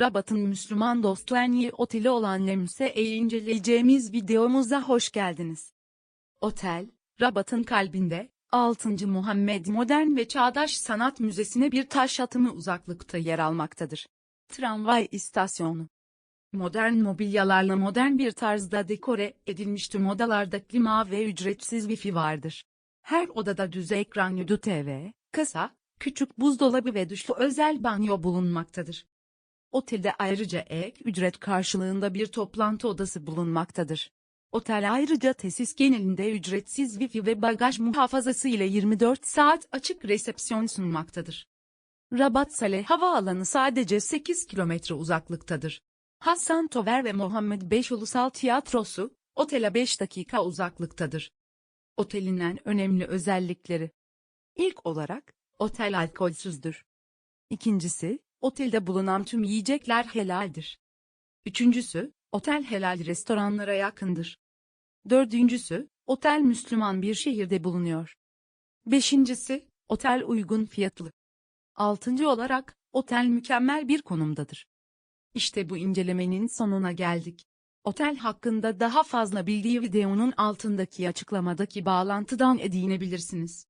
Rabat'ın Müslüman dostu en iyi oteli olan Lemse'yi inceleyeceğimiz videomuza hoş geldiniz. Otel, Rabat'ın kalbinde, 6. Muhammed Modern ve Çağdaş Sanat Müzesi'ne bir taş atımı uzaklıkta yer almaktadır. Tramvay istasyonu. Modern mobilyalarla modern bir tarzda dekore edilmiş tüm odalarda klima ve ücretsiz wifi vardır. Her odada düz ekran Yudu TV, kasa, küçük buzdolabı ve duşlu özel banyo bulunmaktadır. Otelde ayrıca ek ücret karşılığında bir toplantı odası bulunmaktadır. Otel ayrıca tesis genelinde ücretsiz wifi ve bagaj muhafazası ile 24 saat açık resepsiyon sunmaktadır. Rabat Saleh Havaalanı sadece 8 kilometre uzaklıktadır. Hassan Tover ve Muhammed Beş Ulusal Tiyatrosu, otele 5 dakika uzaklıktadır. Otelin en önemli özellikleri. İlk olarak, otel alkolsüzdür. İkincisi, otelde bulunan tüm yiyecekler helaldir. Üçüncüsü, otel helal restoranlara yakındır. Dördüncüsü, otel Müslüman bir şehirde bulunuyor. Beşincisi, otel uygun fiyatlı. Altıncı olarak, otel mükemmel bir konumdadır. İşte bu incelemenin sonuna geldik. Otel hakkında daha fazla bilgiyi videonun altındaki açıklamadaki bağlantıdan edinebilirsiniz.